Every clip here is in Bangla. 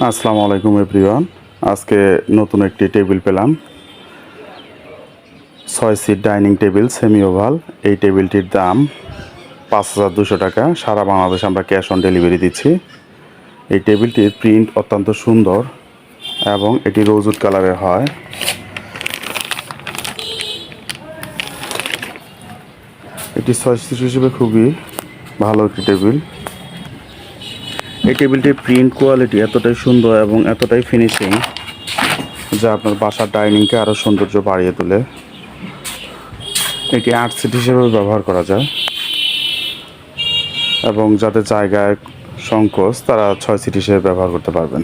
আসসালামু আলাইকুম, এভরিওয়ান। আজকে নতুন একটি টেবিল পেলাম। ছয় seat dining table semi oval এই টেবিলটির দাম পাঁচ হাজার দুশো টাকা। সারা বাংলাদেশ আমরা ক্যাশ অন ডেলিভারি দিচ্ছি। এই টেবিলটির প্রিন্ট অত্যন্ত সুন্দর এবং এটি রোজউড কালারের হয়। এটি ছয় সিট হিসেবে খুবই ভালো একটি টেবিল। এই টেবিলটির প্রিন্ট কোয়ালিটি এতটাই সুন্দর এবং এতটাই ফিনিশিং যা আপনার বাসার ডাইনিংকে আরও সৌন্দর্য বাড়িয়ে তোলে। এটি আট সিট হিসেবে ব্যবহার করা যায়। এবং যাদের জায়গায় সংকোচ, তারা ছয় সিট হিসেবে ব্যবহার করতে পারবেন।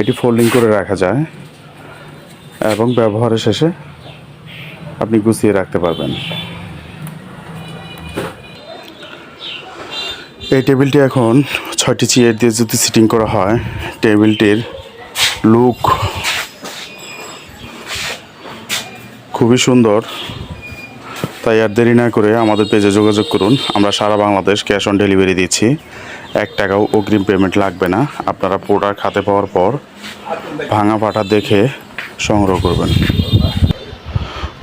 এটি ফোল্ডিং করে রাখা যায় এবং ব্যবহারের শেষে আপনি গুছিয়ে রাখতে পারবেন। এই টেবিলটি এখন ছয়টি চেয়ার দিয়ে যদি সিটিং করা হয়, টেবিলটির লুক খুবই সুন্দর। তাই আর দেরি না করে আমাদের পেজে যোগাযোগ করুন। আমরা সারা বাংলাদেশ ক্যাশ অন ডেলিভারি দিচ্ছি। এক টাকাও অগ্রিম পেমেন্ট লাগবে না। আপনারা প্রোডাক্ট হাতে পাওয়ার পর ভাঙা পাটা দেখে সংগ্রহ করবেন।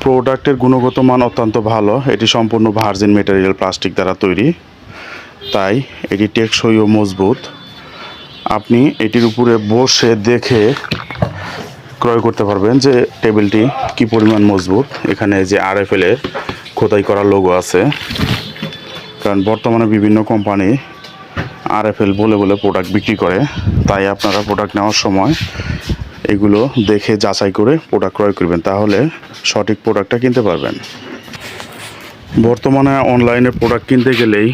প্রোডাক্টের গুণগত মান অত্যন্ত ভালো। এটি সম্পূর্ণ ভার্জিন মেটেরিয়াল প্লাস্টিক দ্বারা তৈরি। তাই এটি টেকসই ও মজবুত। আপনি এটির উপরে বসে দেখে ক্রয় করতে পারবেন যে টেবিলটি কি পরিমাণ মজবুত। এখানে যে আর এফ এর খোদাই করা লোগো আছে। কারণ বর্তমানে বিভিন্ন কোম্পানি আর এফ এল বলে বলে প্রোডাক্ট বিক্রি করে। তাই আপনারা প্রোডাক্ট নেওয়ার সময় এগুলো দেখে যাচাই করে প্রোডাক্ট ক্রয় করবেন, তাহলে সঠিক প্রোডাক্টটা কিনতে পারবেন। বর্তমানে অনলাইনে প্রোডাক্ট কিনতে গেলেই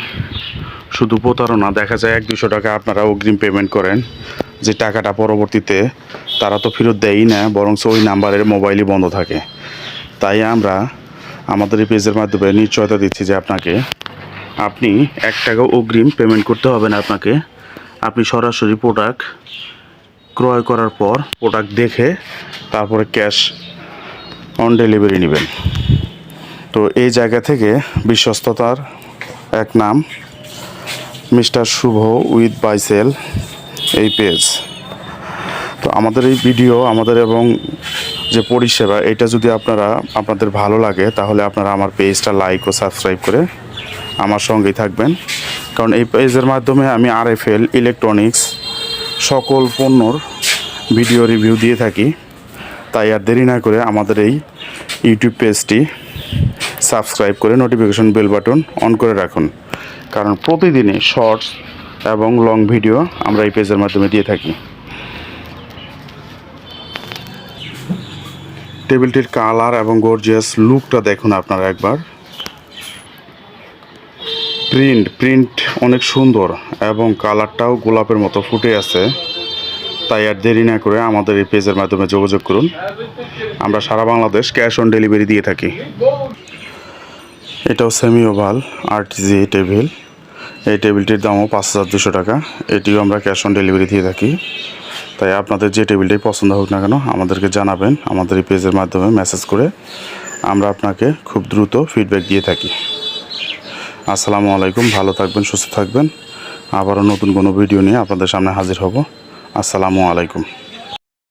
শুধু প্রতারণা, দেখা যায় এক দুশো টাকা আপনারা অগ্রিম পেমেন্ট করেন, যে টাকাটা পরবর্তীতে তারা তো ফেরত দেয়ই না বরং ওই নাম্বারের মোবাইলই বন্ধ থাকে। তাই আমরা আমাদের এই পেজের মাধ্যমে নিশ্চয়তা দিচ্ছি যে আপনাকে, আপনি এক টাকা অগ্রিম পেমেন্ট করতে হবে না আপনাকে। আপনি সরাসরি প্রোডাক্ট ক্রয় করার পর প্রোডাক্ট দেখে তারপরে ক্যাশ অন ডেলিভারি নেবেন। তো এই জায়গা থেকে বিশ্বস্ততার এক নাম মিস্টার শুভ উইথ বাইসেল, এই পেজ। তো আমাদের এই ভিডিও, আমাদের এবং যে পরিষেবা, এটা যদি আপনারা, আপনাদের ভালো লাগে, তাহলে আপনারা আমার পেজটা লাইক ও সাবস্ক্রাইব করে আমার সঙ্গেই থাকবেন। কারণ এই পেজের মাধ্যমে আমি আর এফ এল ইলেকট্রনিক্স সকল পণ্যর ভিডিও রিভিউ দিয়ে থাকি। তাই আর দেরি না করে আমাদের এই ইউটিউব পেজটি সাবস্ক্রাইব করে নোটিফিকেশন বেল বাটন অন করে রাখুন। কারণ প্রতিদিনই শর্টস এবং লং ভিডিও আমরা এই পেজের মাধ্যমে দিয়ে থাকি। টেবিলটির কালার এবং গর্জিয়াস লুকটা দেখুন আপনারা একবার। প্রিন্ট প্রিন্ট অনেক সুন্দর এবং কালারটাও গোলাপের মতো ফুটে আছে। তাই আর দেরি না করে আমাদের এই পেজের মাধ্যমে যোগাযোগ করুন। আমরা সারা বাংলাদেশ ক্যাশ অন ডেলিভারি দিয়ে থাকি। এটাও সেমি ওভাল আরটিজি টেবিল। এই টেবিলটির দামও পাঁচ হাজার দুশো টাকা। এটিও আমরা ক্যাশ অন ডেলিভারি দিয়ে থাকি। তাই আপনাদের যে টেবিলটাই পছন্দ হোক না কেন, আমাদেরকে জানাবেন, আমাদের এই পেজের মাধ্যমে মেসেজ করে। আমরা আপনাকে খুব দ্রুত ফিডব্যাক দিয়ে থাকি। আসসালামু আলাইকুম, ভালো থাকবেন, সুস্থ থাকবেন। আবারও নতুন কোনো ভিডিও নিয়ে আপনাদের সামনে হাজির হব। আসসালামু আলাইকুম।